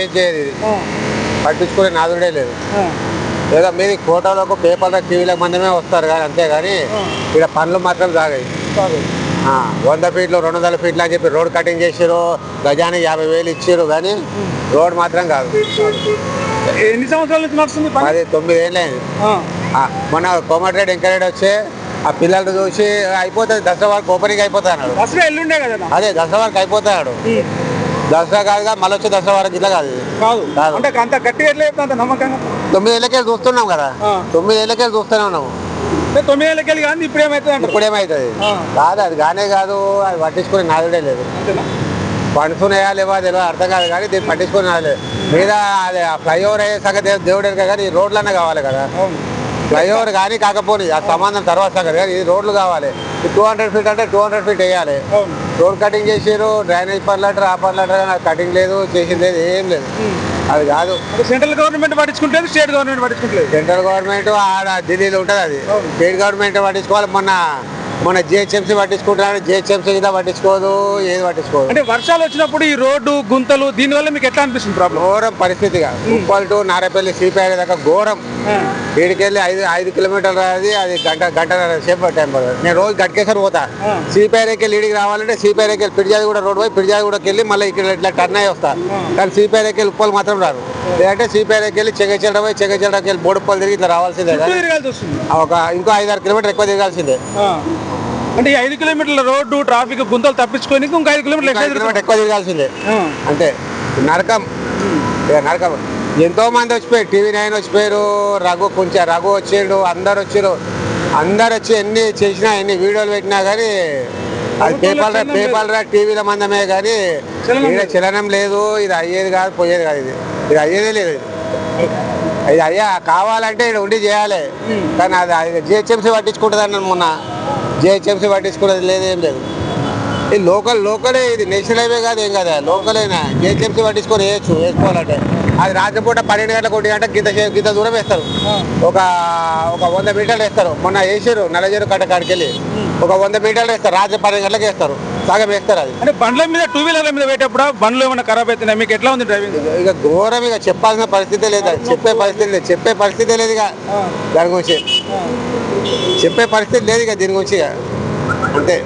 ఏం చేయదు ఇది. పట్టించుకునే నాదుడే లేదు. ఏదో మీది ఫోటోలకు పేపర్లకు టీవీలకు మందమే వస్తారు కానీ అంతేగాని ఇక్కడ పనులు మాత్రం సాగాయి. ఆ, వంద ఫీట్లు రెండు వందల ఫీట్లు అని చెప్పి రోడ్ కటింగ్ చేసారు గజానికి యాభై వేలు ఇచ్చారు కానీ రోడ్ మాత్రం కాదు. ఎన్ని సంవత్సరాల నుంచి నడుస్తుంది అది తొమ్మిది ఏళ్ళు అయింది ఆ. ఆ, మొన్న కోమటిరెడ్డి వెంకరెడ్డి వచ్చి ఆ పిల్లలు చూసి అయిపోతుంది దసరా వరకు ఓపెనింగ్ అయిపోతా అన్నాడు దసరా ఎల్లుండే కదా అదే దసరా వరకు అయిపోతాడు. దసరా కాదుగా మళ్ళీ వచ్చే దసరా వరకు ఇట్లా కాదు. కాదు. అంటే అంత గట్టిగా ఎట్లా చెప్తా అంత నమ్మకంగా? తొమ్మిది ఏళ్ళకెళ్ళి చూస్తున్నాం కదా. తొమ్మిది ఏళ్ళకెళ్ళి చూస్తూనే ఉన్నాము తొమ్మిది ఏళ్ళకి వెళ్ళి కానీ ఇప్పుడు ఏమవుతుంది ఇప్పుడు ఏమవుతుంది. కాదు అది కానే కాదు అది పట్టించుకునే నాదుడే లేదు. ఉన్నాయా లేవా తెలియదు అర్థం కాదు కానీ దీన్ని పట్టించుకునే నాదుడే మీద అది ఫ్లైఓవర్ అయ్యే సంగతి దేవుడే కానీ ఈ రోడ్లన్నా కావాలి కదా. ఫ్లైఓవర్ కానీ కాకపోతే ఆ సంబంధం తర్వాత సంగతి. కానీ ఇది రోడ్లు కావాలి. టూ హండ్రెడ్ ఫీట్ అంటే టూ హండ్రెడ్ ఫీట్ వేయాలి. రోడ్ కటింగ్ చేసారు డ్రైనేజ్ పనులు అంటారు ఆ పనులు అంటారు కానీ కటింగ్ లేదు చేసింది లేదు ఏం లేదు. అది కాదు. సెంట్రల్ గవర్నమెంట్ పట్టించుకుంటే స్టేట్ గవర్నమెంట్ పట్టించుకుంటలేదు సెంట్రల్ గవర్నమెంట్ ఆడ ఢిల్లీలో ఉంటుంది అది. స్టేట్ గవర్నమెంట్ పట్టించుకోవాలి మొన్న మొన్న జిహెచ్ఎంసీ పట్టించుకుంటున్నాడు జిహెచ్ఎంసీ కింద పట్టించుకోదు ఏది పట్టించుకోదు. అంటే వర్షాలు వచ్చినప్పుడు ఈ రోడ్డు గుంతలు దీనివల్ల మీకు ఎట్లా అనిపిస్తుంది ప్రాబ్లం ఘోరం పరిస్థితిగా ఉప్పల్ టు నారేపల్లి సిపిఐ దాకా ఘోరం. వీడికెళ్ళి ఐదు ఐదు కిలోమీటర్లు అది అది గంట గంట సేపు టైం పడుతుంది నేను రోజు గట్కేసరి పోతా. సిపిఐకి వెళ్ళి ఈడికి రావాలంటే సిపిఐకి వెళ్ళి పిడిజాది కూడా రోడ్ పోయి పిడిజాది కూడా వెళ్ళి మళ్ళీ ఇక్కడ ఇట్లా టర్న్ అయ్యి వస్తా. కానీ సిపిఐకి వెళ్ళి ఉప్పల్ మాత్రం రారు. లేదంటే సిపిఐకి వెళ్ళి చెగచెడ పోయి చెగచెడకి వెళ్ళి బోడుప్పల్ తిరిగి ఇట్లా రావాల్సిందే ఒక ఇంకో ఐదు ఆరు కిలోమీటర్ ఎక్కువ తిరగాల్సిందే. అంటే ఈ ఐదు కిలోమీటర్ల రోడ్డు ట్రాఫిక్ గుంతలు తప్పించుకొని ఇంకో ఐదు కిలోమీటర్లు ఎక్కువ తిరగాల్సిందే. అంతే నరకం. ఇక నరకం. ఎంతో మంది వచ్చిపోయారు. టీవీ నైన్ వచ్చిపోయారు. రఘు కొంచెం రఘు వచ్చిండు. అందరు వచ్చారు అందరు వచ్చి ఎన్ని చేసినా ఎన్ని వీడియోలు పెట్టినా కానీ అది పేపర్ పేపర్ టీవీల మందమే కానీ లేదు. చలనం లేదు. ఇది అయ్యేది కాదు పోయేది కాదు ఇది. ఇది అయ్యేదే లేదు ఇది. అయ్యా కావాలంటే ఇక్కడ ఉండి చేయాలి. కానీ అది జిహెచ్ఎంసీ పట్టించుకుంటుంది అన్నాను మొన్న. జిహెచ్ఎంసీ పట్టించుకునేది లేదు ఏం లేదు. ఇది లోకల్ లోకలే ఇది నేషనల్ హైవే కాదు ఏం కదా లోకలేనా? జిహెచ్ఎంసీ పట్టించుకొని వేయచ్చు వేసుకోవాలంటే అది రాత్రిపూట పన్నెండు గంటలకు ఒకటి గంట గింత గింత దూరం వేస్తారు. ఒక ఒక వంద మీటర్లు వేస్తారు. మొన్న వేసారు నల్లజేరు కట్ట కాడికి వెళ్ళి ఒక వంద మీటర్లు వేస్తారు రాత్రి పన్నెండు గంటలకు వేస్తారు. సగం వేస్తారు అది. అంటే బండ్ల మీద టూ వీలర్ల మీద పెట్టేప్పుడు బండ్లు ఏమైనా ఖరాబ్ అవుతున్నాయి మీకు ఎట్లా ఉంది డ్రైవింగ్? ఇక ఘోరం ఇక చెప్పాల్సిన పరిస్థితి లేదు. చెప్పే పరిస్థితి లేదు చెప్పే పరిస్థితి లేదు ఇక. దాని గురించి. చెప్పే పరిస్థితి లేదు ఇక దీని గురించి అంతే.